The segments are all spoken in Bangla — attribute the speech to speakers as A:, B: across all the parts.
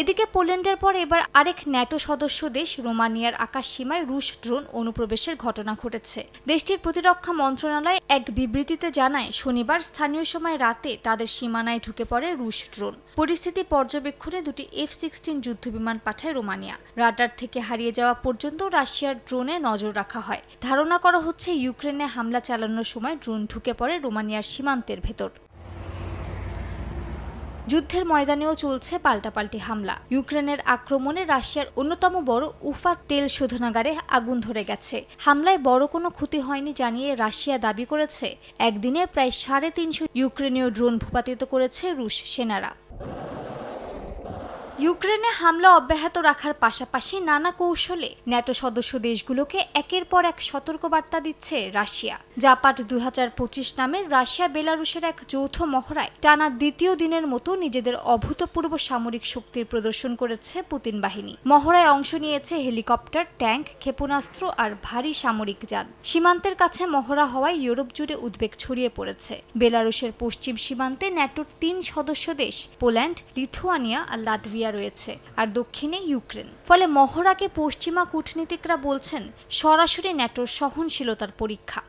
A: এদিকে পোল্যান্ডের পর এবার আরেক ন্যাটো সদস্য দেশ রোমানিয়ার আকাশ সীমায় রুশ ড্রোন অনুপ্রবেশের ঘটনা ঘটেছে। দেশটির প্রতিরক্ষা মন্ত্রণালয় এক বিবৃতিতে জানায়, শনিবার স্থানীয় সময় রাতে তাদের সীমানায় ঢুকে পড়ে রুশ ড্রোন। পরিস্থিতি পর্যবেক্ষণে দুটি এফ সিক্সটিন যুদ্ধবিমান পাঠায় রোমানিয়া। রাডার থেকে হারিয়ে যাওয়া পর্যন্ত রাশিয়ার ড্রোনে নজর রাখা হয়। ধারণা করা হচ্ছে, ইউক্রেনে হামলা চালানোর সময় ড্রোন ঢুকে পড়ে রোমানিয়ার সীমান্তের ভেতর। যুদ্ধের ময়দানেও চলছে পাল্টাপাল্টি হামলা। ইউক্রেনের আক্রমণে রাশিয়ার অন্যতম বড় উফা তেল শোধনাগারে আগুন ধরে গেছে। হামলায় বড় কোনো ক্ষতি হয়নি জানিয়ে রাশিয়া দাবি করেছে। একদিনে প্রায় সাড়ে তিনশো ইউক্রেনীয় ড্রোন ভূপাতিত করেছে রুশ সেনারা। ইউক্রেনে হামলা অব্যাহত রাখার পাশাপাশি নানা কৌশলে ন্যাটো সদস্য দেশগুলোকে একের পর এক সতর্কবার্তা দিচ্ছে রাশিয়া। জাপাট দু হাজার পঁচিশ নামে রাশিয়া, বেলারুশের এক যৌথ মহড়ায় টানা দ্বিতীয় দিনের মতো নিজেদের অভূতপূর্ব সামরিক শক্তির প্রদর্শন করেছে পুতিন বাহিনী। মহড়ায় অংশ নিয়েছে হেলিকপ্টার, ট্যাঙ্ক, ক্ষেপণাস্ত্র আর ভারী সামরিক যান। সীমান্তের কাছে মহড়া হওয়ায় ইউরোপ জুড়ে উদ্বেগ ছড়িয়ে পড়েছে। বেলারুশের পশ্চিম সীমান্তে ন্যাটোর তিন সদস্য দেশ, পোল্যান্ড, লিথুয়ানিয়া আর লাটভিয়া রয়েছে আর দক্ষিণে ইউক্রেন। ফলে মহড়াকে পশ্চিমা কূটনীতিকরা বলছেন সরাসরি ন্যাটোর সহনশীলতার পরীক্ষা।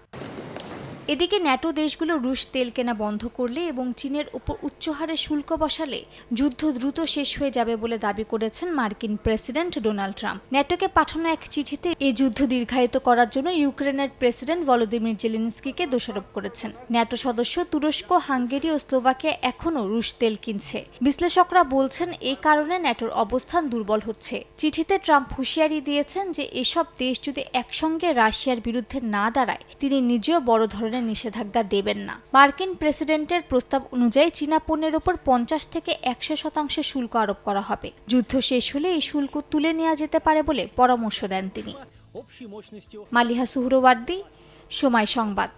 A: এদিকে ন্যাটো দেশগুলো রুশ তেল কেনা বন্ধ করলে এবং চীনের উপর উচ্চহারে শুল্ক বসালে যুদ্ধ দ্রুত শেষ হয়ে যাবে বলে দাবি করেছেন মার্কিন প্রেসিডেন্ট ডোনাল্ড ট্রাম্প। ন্যাটোকে পাঠানো এক চিঠিতে এই যুদ্ধ দীর্ঘায়িত করার জন্য ইউক্রেনের প্রেসিডেন্ট ভলোদিমির জেলেনস্কিকে দোষারোপ করেছেন। ন্যাটো সদস্য তুরস্ক, হাঙ্গেরি ও স্লোভাকিয়া এখনও রুশ তেল কিনছে। বিশ্লেষকরা বলছেন এই কারণে ন্যাটোর অবস্থান দুর্বল হচ্ছে। চিঠিতে ট্রাম্প হুঁশিয়ারি দিয়েছেন যে, এসব দেশ যদি একসঙ্গে রাশিয়ার বিরুদ্ধে না দাঁড়ায়, তিনি নিজেও বড় ধরনের রপ্তানি নিষেধাজ্ঞা দেবেন না। মার্কিন প্রেসিডেন্টের প্রস্তাব অনুযায়ী চীনা পণ্যের ওপর পঞ্চাশ থেকে একশো শতাংশ শুল্ক আরোপ করা হবে। যুদ্ধ শেষ হলে এই শুল্ক তুলে নেওয়া যেতে পারে বলে পরামর্শ দেন তিনি। মালিহা সুহরোবার্দি সময় সংবাদ।